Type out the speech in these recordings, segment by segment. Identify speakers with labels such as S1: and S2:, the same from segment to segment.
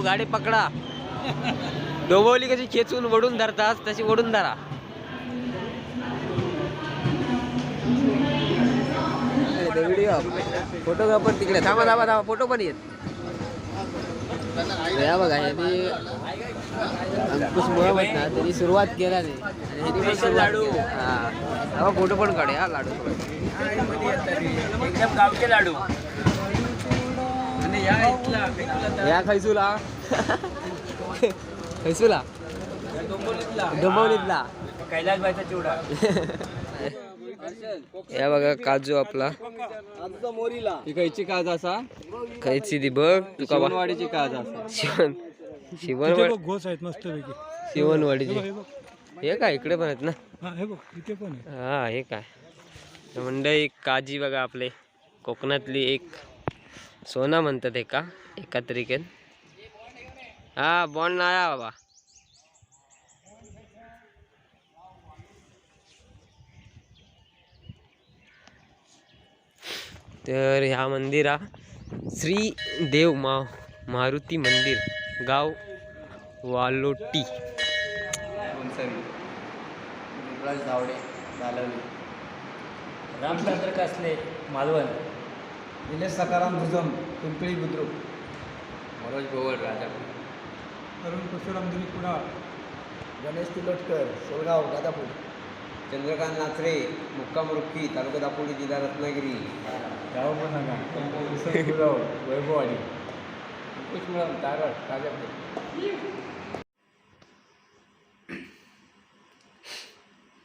S1: गाडी हो पकडा. डोंबवली कशी खेचून वडून धरतात तशी वडून धरा. फोटोग्राफर तिकडे. थांबा थांबा थांबा. फोटो पण येत. या बघा यांनी अंकुश मुळामत ना त्यांनी सुरुवात केला नाही आणि ह्यांनी पण सुरुवात. हा. फोटो पण काढूया लाडू.
S2: एकदम गावचे लाडू.
S1: या खैसूला. खैसूला? डोंबवलीतला.
S2: कैलास बायचा चिवडा.
S1: या बघा काजू आपला.
S2: ही खायची काज असा?
S1: खैची दी बघ. तुका
S2: शिवणवाडीची काज असा.
S1: शिवण शिवणवाडी
S3: घोस आहेत मस्त पैकी.
S1: शिवणवाडीची.
S3: हे
S1: काय इकडे पण आहेत ना?
S3: हा हे
S1: हा हे काय. मंडळी काजी बघा आपले. कोकणातली एक सोना म्हणतात एका एका तरीकेत. हा बॉन्ड नाही बाबा. तर ह्या मंदिरा श्री देव मा मारुती मंदिर गाव वालोटी.
S2: धावडे रामचंद्र कासले मालवण.
S4: निलेश सकाराम भुजम पिंपळी बुद्रुक.
S1: मनोज भोवळ राजा.
S3: अरुण परशुराम दिनी कुडाळ.
S4: गणेश तिलोटकर सोलगाव दादापूर. चंद्रकांत नाचरे मुक्काम रुक्की तालुका दापोली जिल्हा रत्नागिरी.
S3: वैभववाडी.
S4: कुशमुळम तारळ राजापूर.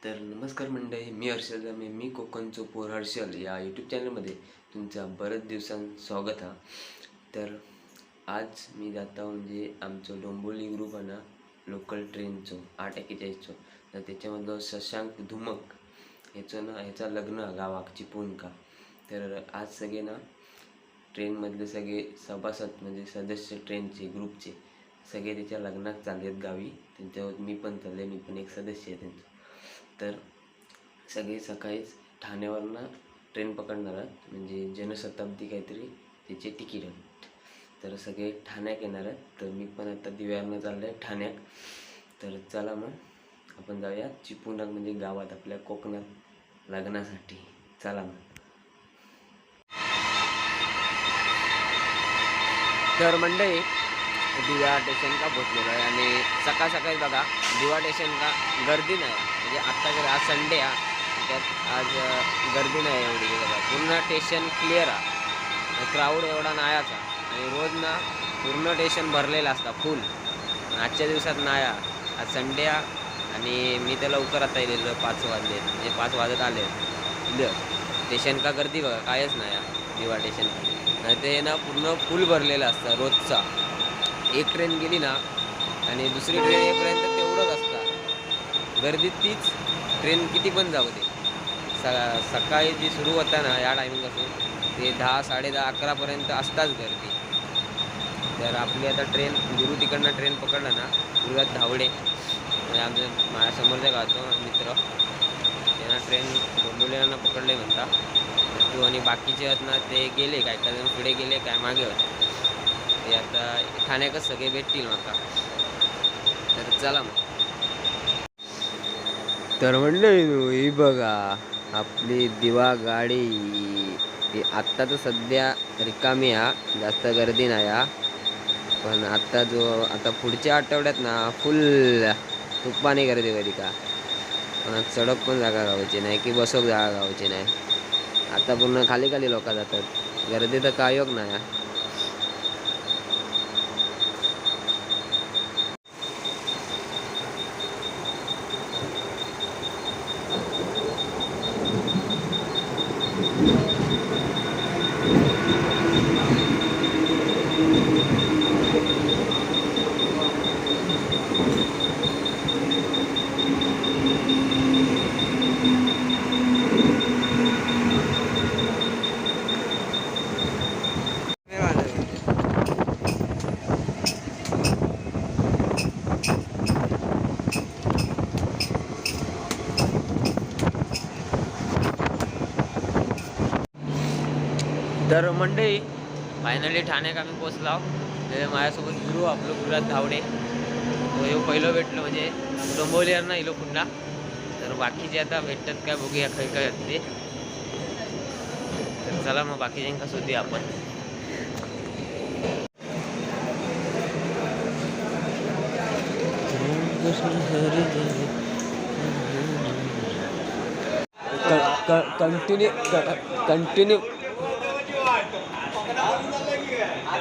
S1: तर नमस्कार मंडळी मी हर्षल जामे मी कोकणचो पोर हर्षल या यूट्यूब चॅनलमध्ये तुमचा बरेच दिवसां स्वागत हा. तर आज मी जाता म्हणजे आमचं डोंबोली ग्रुप आहे ना लोकल ट्रेनचो आठ एकेचाळीसचो तर त्याच्यामधलं शशांक धुमक ह्याचं ना ह्याचा लग्न हा गावाक तर आज सगळे ना ट्रेनमधले सगळे सभासद म्हणजे सदस्य ट्रेनचे ग्रुपचे सगळे त्याच्या लग्नात चालले आहेत गावी. त्यांच्यावर मी पण चालले मी पण एक सदस्य आहे त्यांचं. तर सगळे सकाळीच ठाण्यावरनं ट्रेन पकडणार आहात म्हणजे जनशताब्दी काहीतरी त्याचे तिकीट आहेत. तर सगळे ठाण्याक येणार आहेत. तर मी पण आता दिव्यानं चाललं आहे ठाण्याक तर चला मग आपण जाऊया चिपळूणात म्हणजे गावात आपल्या कोकणात लग्नासाठी. चला मग. तर मंडळी दिवा स्टेशन का पोचलेलो आहे आणि सकाळ सकाळी बघा दिवा स्टेशन का गर्दी नाही. म्हणजे आत्ता जर आज संडे आहे त्यात आज गर्दी नाही एवढी बघा. पूर्ण स्टेशन क्लिअर आहे. क्राऊड एवढा नायाचा. आणि रोज ना पूर्ण स्टेशन भरलेलं असतं फुल आजच्या दिवसात नाया. आज संडे आणि मी तर लवकर आता येलेलो पाच वाजले. म्हणजे पाच वाजत आले. स्टेशन का गर्दी बघा कायच नाही दिवा स्टेशन नाही ते ना पूर्ण फुल भरलेलं असतं रोजचा. एक ट्रेन गेली ना आणि दुसरी ट्रेन येईपर्यंत तेवढंच असतं. गर्दीत तीच ट्रेन किती पण जाऊ दे. स सकाळी जी सुरू होता ना या टायमिंगपासून ते दहा साडे दहा अकरापर्यंत असताच गर्दी. तर आपली आता ट्रेन गुरु तिकडनं ट्रेन पकडलं ना गुरुराज धावडे. म्हणजे आमचं माझ्यासमोरच्या गावतो मित्र. त्यांना ट्रेन डोंबिवलीला पकडले म्हणता. तू आणि बाकीचे आहेत ना ते गेले काय काय जण पुढे गेले काय मागे होते. ते आता ठाण्याकच सगळे भेटतील माका तर चला मग. तर म्हणलं ही बघा आपली दिवा गाडी ती आत्ता तर सध्या रिकामी हा जास्त गर्दी नाही हा पण आत्ता जो आता पुढच्या आठवड्यात ना फुल तुप्पाने गर्दी कधी का? पण सडक पण जागा गावची नाही की बसोक जागा गावची नाही. आता पूर्ण खाली खाली लोक जातात. गर्दी तर काय योग नाही हा. तर मंडळी फायनली ठाण्यात आम्ही पोचलो ते माझ्यासोबत गुरु आपलं गुरुराज धावडे तो पहिलं भेटलो म्हणजे डोंबवलीवर ना इलो पुन्हा. तर बाकीचे आता भेटतात काय बघूया काही काय असते तर चला मग बाकीच्यांका शोधूया आपण. कंटिन्यू कंटिन्यू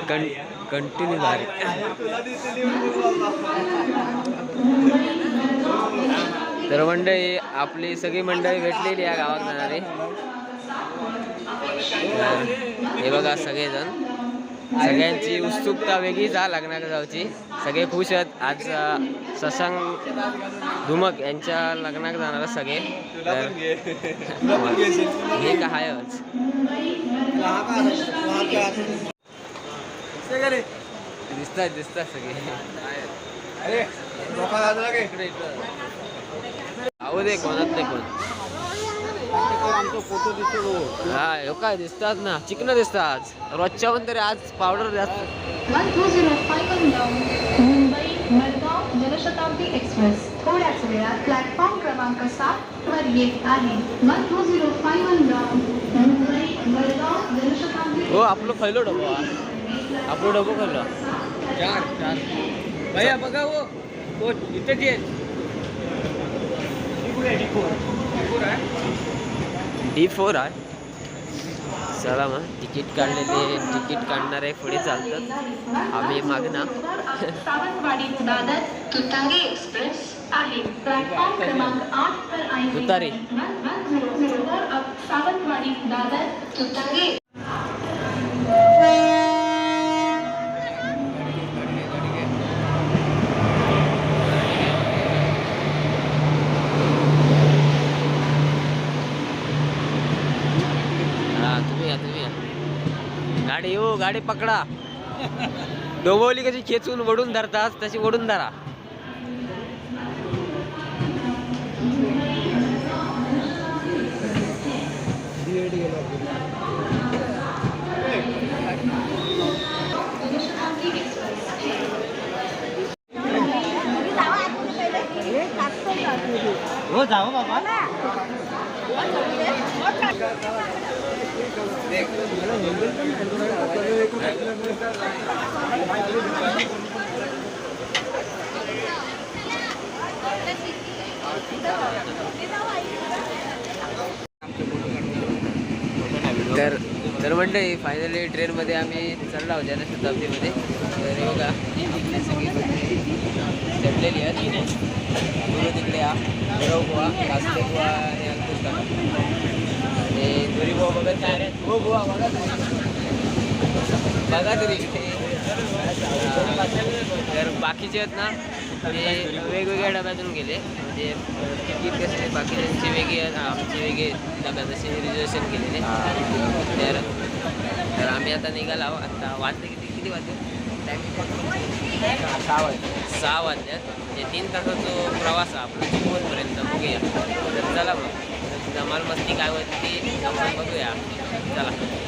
S1: कंटिन्यू भारी तर मंडळी आपली सगळी मंडळी भेटलेली या गावात जाणारी हे बघा सगळेजण सगळ्यांची उत्सुकता वेगळीच जा लग्नाला जाऊची सगळे खुश आहेत आज ससांग धुमक यांच्या लग्नाक जाणार सगळे तर हे काय आहेच दिसतात दिसतात सगळे आहो दे कोणात नाही पण हा हे काय दिसतात ना चिकन दिसतात रोजच्या पण तरी आज पावडर जास्त
S5: मडगाव जनशताब्दी एक्सप्रेस थोड्याच वेळात प्लॅटफॉर्म क्रमांक सात वर येत आहे one two zero five one down Mumbai Madgaon Janshatabdi
S1: हो आपलं पहिलं डबो आपलं डबो खाल्लो
S2: चार चार भैया बघा हो तो इथेच ये
S1: डी फोर आहे. चला मग तिकीट काढलेले तिकीट काढणारे पुढे चालतात आम्ही मागना
S5: सावंतवाडी दादर. तुतारी एक्सप्रेस आहे प्लॅटफॉर्म क्रमांक आठ वर आहे
S1: Tutari.
S5: One one zero zero वर अप सावंतवाडी दादर तुतारी
S1: हा तुम्ही या तुम्ही या गाडी पकडा. डोंबवली कशी खेचून वडून धरतात तशी वडून धरा.
S2: हो जाऊ बाबा.
S1: तर तर मंडळी फायनली ट्रेनमध्ये आम्ही चढला आहोत शताब्दीमध्ये तर बघा इथली सगळी चढलेली आहे गुरु तिकडे हा गोवा कास्ते आणि अंकुश काका आणि दुरी बुवा बघत नाही हो बुवा बघा तरी. बघा तरी. हा. तर बाकीचे आहेत ना ते वेगवेगळ्या डब्यातून गेले. म्हणजे तिकीट कसे बाकीच्यांची वेगळी आमची वेगळी डब्यात असे रिझर्वेशन केलेले. तर तर आम्ही आता निघालो. आता वाजले किती? किती वाजले? सहा वाजले. सहा वाजल्यात म्हणजे तीन तासाचा प्रवास आहे आपला. चिपवतपर्यंत बघूया. तर चला मग. धमाल मस्ती काय होती ती बघूया. चला.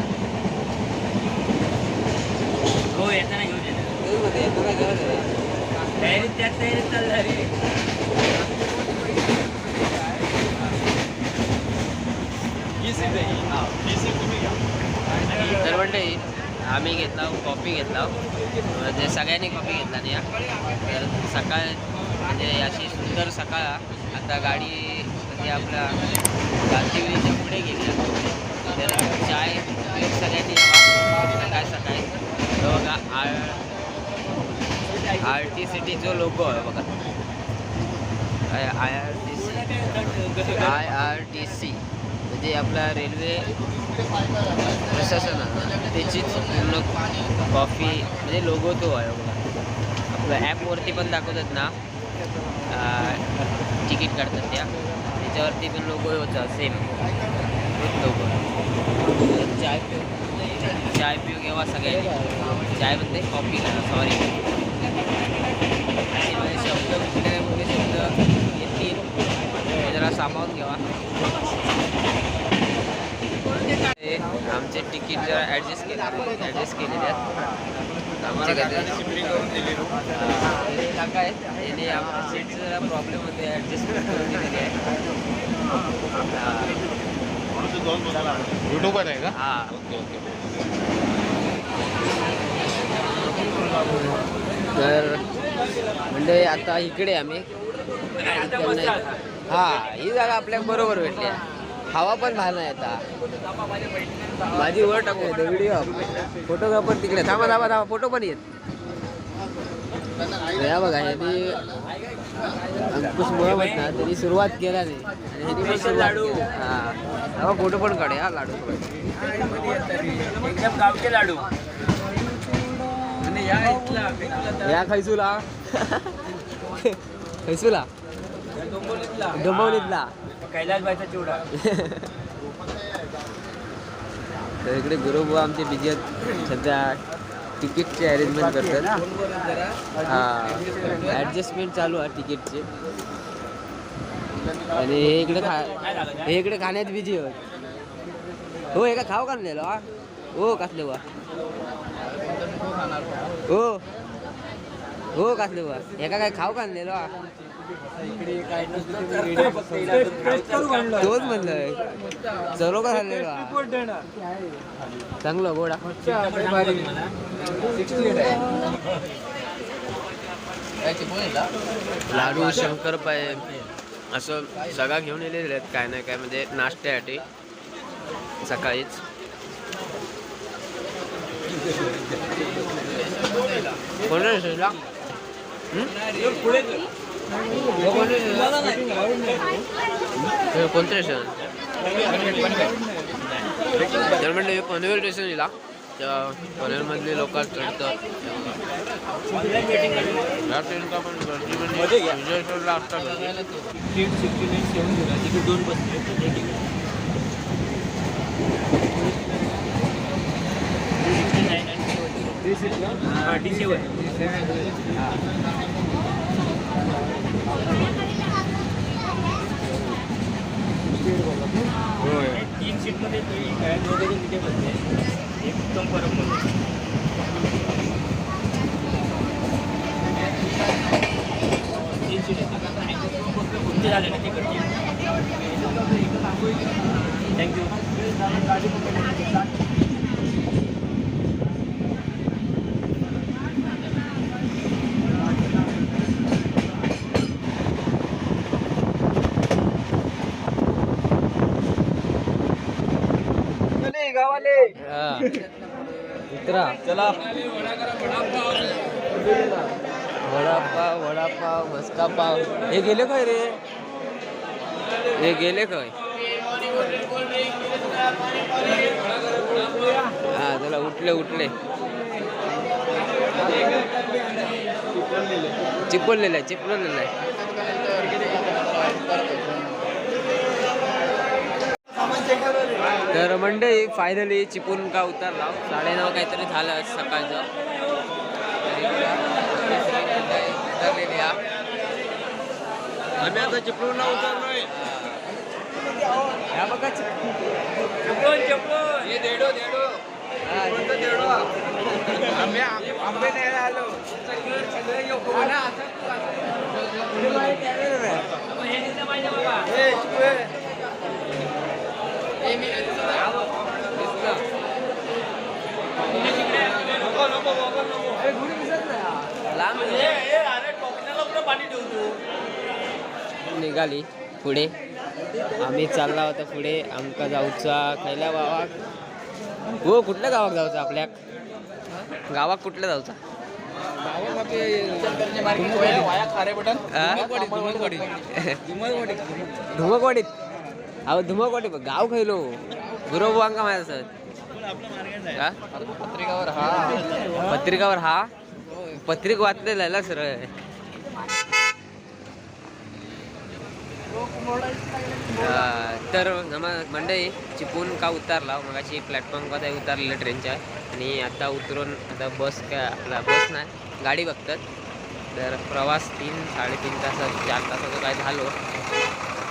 S2: येताना घेऊन येणार
S4: म्हणते,
S2: तयारीत त्यात तयारीत चालला
S1: तर मंडळी आम्ही घेतला कॉफी घेतला. म्हणजे सगळ्यांनी कॉफी घेतला नाही तर सकाळ म्हणजे अशी सुंदर सकाळ. आता गाडी म्हणजे आपल्या गांधीविरीच्या पुढे गेली. आहे. चाय सगळ्यांनी सकाळी आर टी सी टी जो लोगो आहे बघा. I R T C. I R T C. म्हणजे आपला रेल्वे प्रशासन त्याचीच पूर्ण कॉफ़ी, म्हणजे लोगो तो आहे बघा. आपलं ॲपवरती पण दाखवतात ना. तिकीट काढतात त्या. त्याच्यावरती पण लोगो होता सेम चाय पिऊ चाय पिऊ घेवा सगळ्यांनी चाय म्हणते कॉफी सॉरी असे म्हणजे शब्द कुठले कुठले शब्द येतील जरा सामावून घ्यावा ते आमचे तिकीट जरा ॲडजस्ट केले ॲडजस्ट केलेले आहेत आमचे काका आहेत आमच्या सीटचं जरा प्रॉब्लेम होते ॲडजस्ट करून दिलेली आहे.
S6: युट्यूबर आहे का?
S1: हां
S6: ओके ओके.
S1: तर म्हणजे आता इकडे आम्ही. हा ही जागा आपल्या बरोबर भेटली. हवा पण भान आहे आता. माझी वर टाकू येते व्हिडिओ फोटोग्राफर तिकडे थांबा थांबा थांबा फोटो पण येत. या बघा यांनी अंकुश मुळामत ना त्यांनी सुरुवात केला नाही. केली. हा. फोटो पण काढे हा लाडू.
S2: एकदम गावचे लाडू. आणि या इथला इथला
S1: या खैसूला. खैसूला?
S2: डोंबिवलीतला. कैलास बायचा चिवडा.
S1: तर इकडे गुरुबुवा आमचे बिझी आहेत. सध्या तिकीटचे अरेंजमेंट करतात. हां. ॲडजस्टमेंट चालू आहे तिकीटचे आणि हे इकडे खा हे इकडे खाण्यात बिझी होत हो हे का खाऊ काढलेलो हा? हो कासले बा हो. हो कासले बा एका काय खाऊ काढलेलो हा? तोच म्हणलंय. चलो का चांगलं गोडा. लाडू शंकरपाय असं सगळा घेऊन येलेले आहेत काय नाही काय म्हणजे नाश्त्यासाठी. सकाळीच. कोणत्या स्टेशनला? कोणतं स्टेशन तर म्हणजे हे पनवेल स्टेशन येला त्या पनवेलमधले लोक चढतात या ट्रेनचा पण गर्दी म्हणजे विजयेश्वरला असतात गर्दी.
S2: Seat sixty nine seven zero तिकडे दोन नाईन आणि सेवन हा डी सेवन तीन सीटमध्ये तो एक तिथे बसते एकदम फरक पडतो तीन सीट आहेत झाले ना तिकडचे थँक्यू
S1: हा. उतरा
S2: चला.
S1: वडापाव वडापाव मस्का पाव हे गेले काय रे? हे गेले काय? हा चला उठले उठले. चिपळलेलं आहे चिपळलेलं आहे तर मंडळी फायनली चिपून का उतरला? साडेनऊ काहीतरी झालं सकाळचं. उतरलेली हा.
S4: आम्ही आता चिपळूणला उतरलोय.
S1: ह्या बघा चिपळूण.
S2: चप्पल चप्पल
S1: हे देडो देडो. हा, चिपळूणचं देडो. हा. आंबे आंबे न्यायला आलो सगळं सगळं येऊ. हो ना, असं तू असं. पुढे बाहेर camera नाही.
S2: हे दिसलं पाहिजे बाबा
S1: ए, चिपळे. ए, मी दिसलं. दिसलं. ए, घुडी दिसत नाही हा. लांब आहे.
S2: अरे टोकण्याला कुठं पाणी ठेवतो
S1: निघाली पुढे. आम्ही चालला होता पुढे. आमका जाऊचा खयल्या गावाक? हो कुठल्या गावाक जाऊचा आपल्या? गावाक कुठल्या जाऊचा? धुमकवाडीत. अहो धुमकवाडी गाव खयलो गुरव अंका माझ्या सर पत्रिकावर हा? पत्रिकावर हा? पत्रिक वाचलेला ना सर. तर नम चिपून का उतरला? मगाशी प्लॅटफॉर्म का उतारलेलं ट्रेनच्या आणि आता उतरून आता बस काय आपला बस नाही गाडी बघतात. तर प्रवास तीन साडेतीन तास चार तासाचं काय झालो.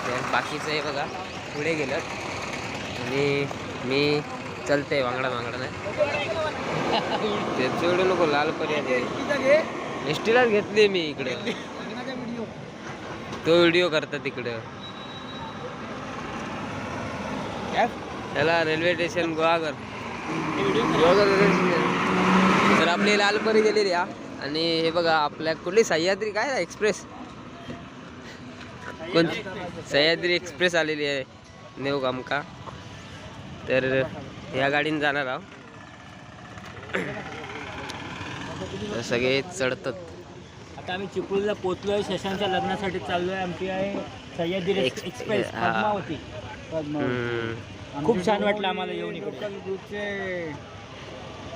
S1: तर बाकीचं हे बघा पुढे गेलं. आणि मी चलते वांगडा वांगडा नाही. ते सोडू नको लाल पर्यंत एस टीलाच घेतली मी इकडे. तो व्हिडिओ करतात तिकडं त्याला रेल्वे स्टेशन स्टेशन. तर आपली लालपरी गेलेली हा. आणि हे बघा आपल्या कुठली सह्याद्री काय एक्सप्रेस? कोणती सह्याद्री एक्सप्रेस आलेली आहे नेऊ आमका तर या गाडीने जाणार आहो तर सगळे चढतात.
S2: आता आम्ही चिपळूणला पोहोचलोय शशांच्या लग्नासाठी चाललोय. आमची आहे सह्याद्री
S1: एक्स-
S2: एक्सप्रेस
S1: हा.
S2: पद्मावती. खूप छान वाटलं आम्हाला येऊन इकडे.
S3: ग्रुपचे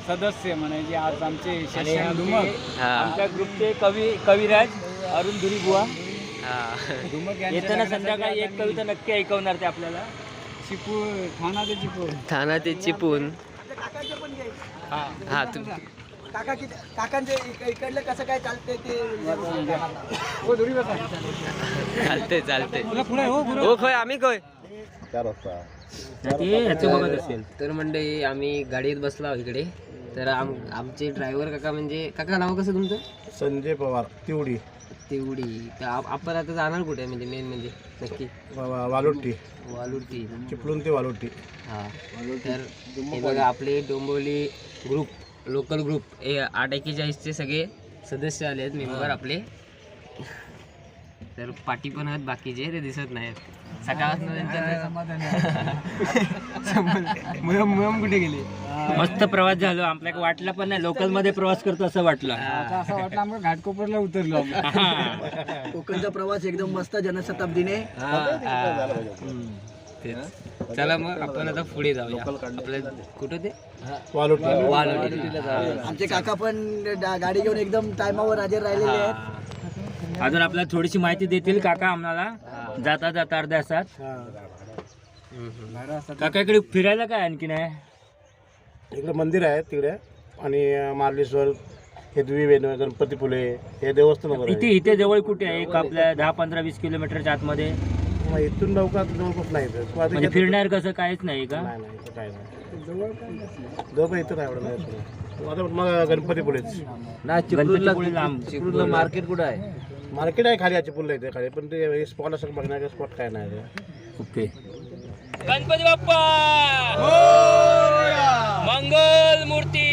S3: सदस्य म्हणायचे आज आमचे शशांक धुमक
S2: आमच्या ग्रुपचे कवी कविराज अरुण धुरी बुवा
S1: हा
S2: येताना संध्याकाळी एक कविता नक्की ऐकवणार ते आपल्याला.
S3: चिपू ठाणा ते चिपू.
S1: ठाणा ते चिपून. हा तू
S6: काका किती काकांचे इक- इकडलं कसं काय चालतंय ते
S3: हो दुरी बसा.
S1: चालते चालते
S3: पुढे पुढे हो पुढे.
S1: हो खय आम्ही खय.
S2: असेल.
S1: तर मंडळी आम्ही गाडीत बसला इकडे. तर आम आमचे ड्रायव्हर काका म्हणजे काका नाव कसं तुमचं?
S4: संजय पवार तिवडी.
S1: तेवढी. तर आप- आपण आता जाणार कुठे? म्हणजे मेन म्हणजे नक्की?
S4: वालोटी
S1: वालुटी
S4: चिपळूण ते वालोटी
S1: हा. तर हे बघा आपले डोंबोली ग्रुप लोकल ग्रुप हे आठ एकेचाळीसचे सगळे सदस्य आले आहेत मेंबर आपले. तर पाठी पण आहेत बाकीचे ते दिसत नाहीत. सकाळपासून त्यांच्या मुयम मुयम कुठे गेले
S2: मस्त प्रवास झालो. आपल्याला वाटला पण नाही. लोकलमध्ये प्रवास करतो असं वाटलं.
S3: असं वाटलं आम्हाला घाटकोपरला उतरलो आम्ही.
S6: कोकणचा प्रवास एकदम मस्त जनशताब्दीने.
S1: चला मग आपण आता पुढे जाऊया. आपल्या कुठं ते.
S6: आमचे काका पण गाडी घेऊन एकदम टायमावर हजर राहिलेले आहेत.
S2: अजून आपल्याला थोडीशी माहिती देतील काका आम्हाला. जाता जाता अर्ध्या तासात. काका इकडे फिरायला काय आणखी नाही
S4: इकडे मंदिर आहे तिकडे. आणि मार्लेश्वर हेदवी वेण गणपती फुले हे देवस्थान
S2: इथे इथे जवळ कुठे आहे? एक आपल्या दहा पंधरा वीस किलोमीटरच्या आतमध्ये.
S4: इथून लवकर जवळपास नाही.
S2: म्हणजे फिरणार कसं? काहीच नाही का?
S4: नाही नाही इथं काय नाही. जवळ इथं नाही एवढं मग गणपती
S2: गणपतीपुळे लांब
S1: मार्केट कुठं आहे?
S4: मार्केट आहे खाली चिपळूणला इथे खाली पण ते स्पॉट असं बघण्याचा स्पॉट काय नाही.
S2: ओके. गणपती बाप्पा! मंगल मूर्ती!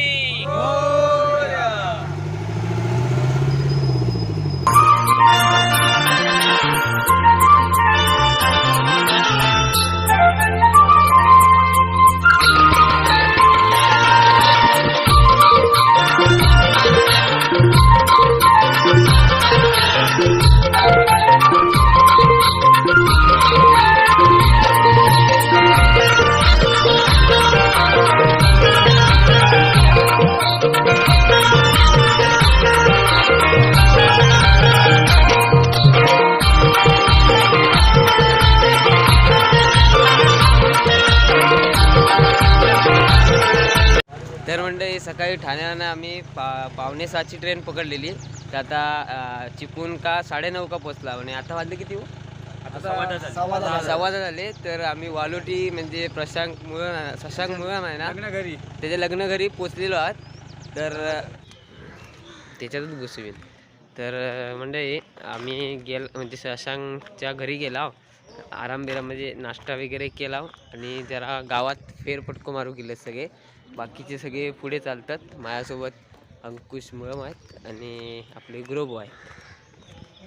S1: मंडळी सकाळी ठाण्यानं आम्ही पा पावणे सातची ट्रेन पकडलेली. तर आता चिपळूण का साडेनऊ का पोचला? आणि आता वाजले किती हो?
S2: आता संवाद झाला.
S1: तर आम्ही वालोटी म्हणजे प्रशांक मुळा शशांक मुळा आहे ना?
S3: लग्न घरी.
S1: त्याच्या लग्न घरी पोचलेलो आहात. तर त्याच्यातच घुसवीन तर म्हणजे आम्ही गेल म्हणजे शशांकच्या घरी गेला. आराम बिराम म्हणजे नाश्ता वगैरे केला. आणि जरा गावात फेरपटको मारू गेले सगळे. बाकीचे सगळे पुढे चालतात. माझ्यासोबत अंकुश मुळम आहेत आणि आपले ग्रोबो आहेत.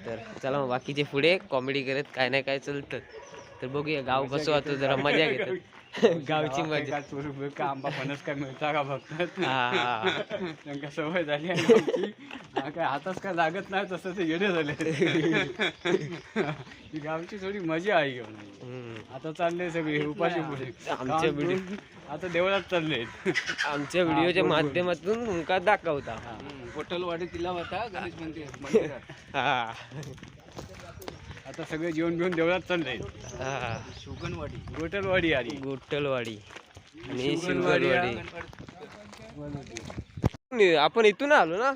S1: तर चला मग बाकीचे पुढे कॉमेडी करत काय नाही काय चालतं. तर बघूया गाव कसं होतं जरा मजा घेतात. गावची मजा.
S3: का आंबा फणस काय मिळता का बघतात त्यांना सवय झाली काय हाताच काय लागत नाही तसं ते येणे झाले. गावची थोडी मजा आहे. घेऊन. आता चालले सगळे उपाशी पुढे.
S1: आमच्या
S3: आता देवळात चालले
S1: आमच्या व्हिडिओच्या माध्यमातून तुमका दाखवता.
S3: पोटलवाडी तिला होता गणेश मंदिर
S1: हा.
S3: आता सगळे जेवण घेऊन देवळात चालले
S1: हा.
S3: शुगनवाडी. गोटलवाडी आली.
S1: गोटलवाडी. आणि आपण इथून आलो ना?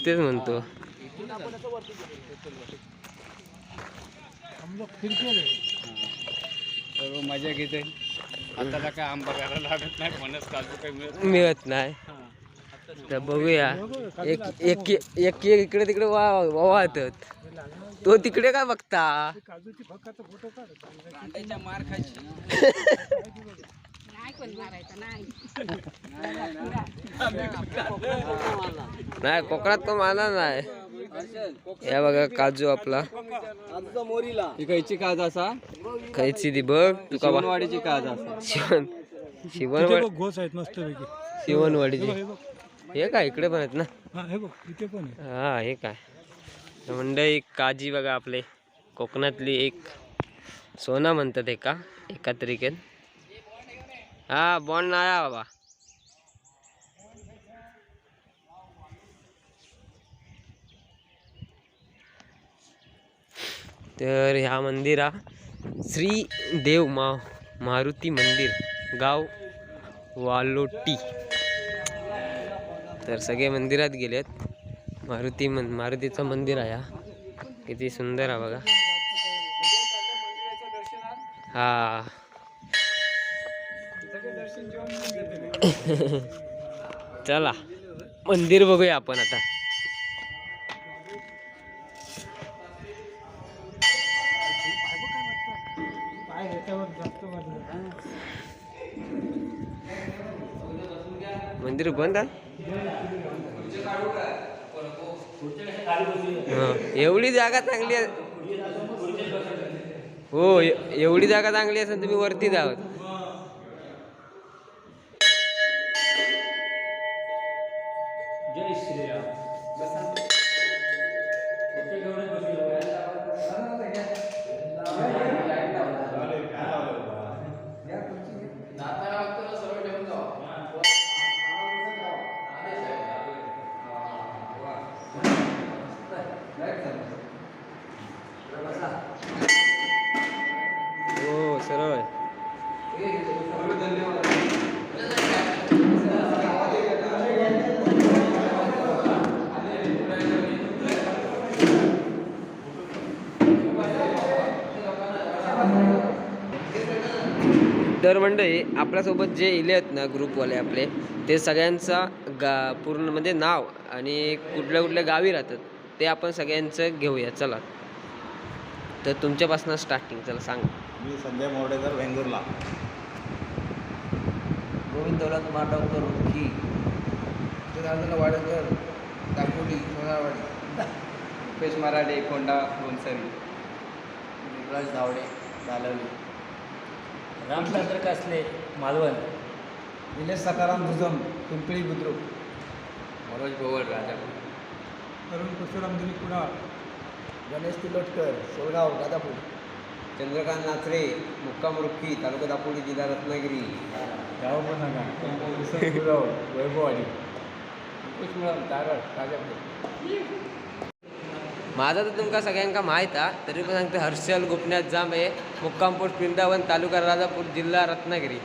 S1: तेच म्हणतो.
S3: सर्व मजा घेते आता काय आंबा घालायला लागत नाही फणस काजू काही मिळत
S1: मिळत नाही. तर बघूया. एक एक इकडे तिकडे वा वाहतात. तो तिकडे काय बघता?
S3: मार खायची.
S1: नाही कोकणात तो माना नाही. या बघा काजू आपला.
S3: ही खायची काज असा.
S1: खायची दी बघ तुका
S3: शिवणवाडीची काज असा.
S1: शिवण शिवणवाडी
S6: घोस आहेत मस्त
S1: शिवणवाडीची. हे काय इकडे पण आहेत ना?
S6: हा हे बघ इथे पण आहे
S1: हा हे काय? मंडळी काजी बघा आपले. कोकणातली एक सोना म्हणतात एका एका तरीकेत. हा बॉन्ड नाही बाबा. तर ह्या मंदिरा श्री देव मा मारुती मंदिर गाव वालोटी. तर सगळे मंदिरात गेलेत. मारुती मन मारुतीचं मंदिर आहे हा. किती सुंदर आहे बघा. हा. चला मंदिर बघूया आपण आता. जागा चांगली हो एवढी जागा चांगली असेल तुम्ही वरती जावत आपल्यासोबत जे इले आहेत ना ग्रुपवाले आपले ते सगळ्यांचा गा पूर्ण म्हणजे नाव आणि कुठल्या कुठल्या गावी राहतात ते आपण सगळ्यांचं घेऊया. चला. तर तुमच्यापासून स्टार्टिंग चला सांगा.
S7: मी संजय मोर्डेकर वेंगुर्ला.
S4: गोविंद दौलत माटवकर रुखी. जनार्दन वाडेकर दापोली सोनारवाडी.
S3: पेश मराठे कोंडा गोंसरी
S4: विलास धावडे दालवली.
S2: रामचंद्र कासले? मालवण.
S6: निलेश सकाराम भुजम पिंपळी बुद्रुक.
S1: मनोज गोवळ राजापूर.
S6: अरुण परशुराम दिलीप कुडाळ.
S4: गणेश तिलोटकर सोलगाव दादापूर चंद्रकांत नाचरे मुक्काम रुखी तालुका दापोली जिल्हा रत्नागिरी.
S3: गाव वैभववाडी.
S4: तारळ राजापूर.
S1: माझा तर तुमका सगळ्यांका माहीत हा तरी पण सांगते हर्षल गोपनाथ जांभे मुक्कामपूर वृंदावन तालुका राजापूर जिल्हा रत्नागिरी.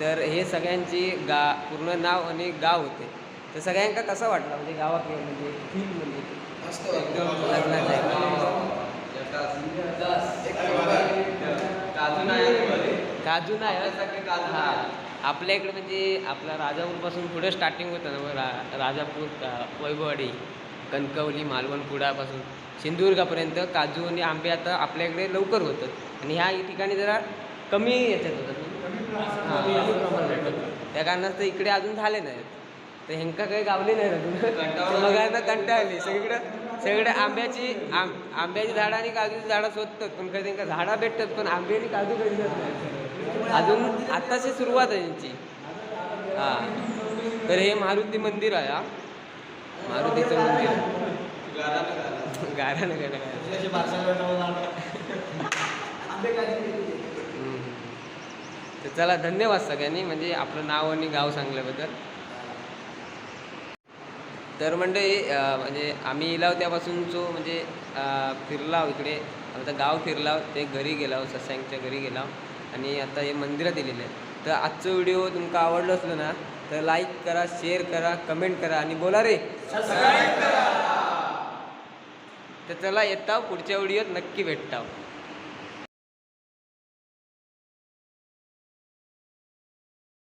S1: तर हे सगळ्यांची गा पूर्ण नाव आणि गाव होते. तर सगळ्यांका कसं वाटलं? म्हणजे गावात म्हणजे फील म्हणजे. काजू नाही हा. आपल्या इकडे म्हणजे आपला राजापूरपासून पुढे स्टार्टिंग होतं ना राजापूर का- वैभववाडी. कणकवली मालवणपुडापासून सिंधुदुर्गापर्यंत काजू आणि आंबे आता आपल्याकडे लवकर होतात. आणि ह्या ठिकाणी जरा कमी याच्यात होतात त्या कारणात इकडे अजून झाले नाहीत. तर ह्यांका काही गावले नाही अजून. मग आता कंटाळली. सगळीकडं सगळीकडे आंब्याची आं आंब्याची झाडं आणि काजूची झाडं शोधतात पण काही त्यांना झाडं भेटतात पण आंबे आणि काजू कधी नाही अजून आत्ताची सुरुवात आहे यांची हां. तर हे मारुती मंदिर आहे हा. मारुतीचं मंदिर गारा नगर तर चला धन्यवाद सगळ्यांनी. म्हणजे आपलं नाव आणि गाव सांगल्याबद्दल. तर मंडळी अं, म्हणजे आम्ही इलाव त्यापासून जो म्हणजे फिरलाव इकडे. आता गाव फिरलाव ते घरी गेलाव सस्यांच्या घरी गेलाव. आणि आता हे मंदिरात दिलेलं आहे तर आजचं व्हिडिओ तुमका आवडलं असलं ना तर लाईक करा शेअर करा कमेंट करा आणि बोला रे. तर चला येता पुढच्या व्हिडिओत नक्की भेटता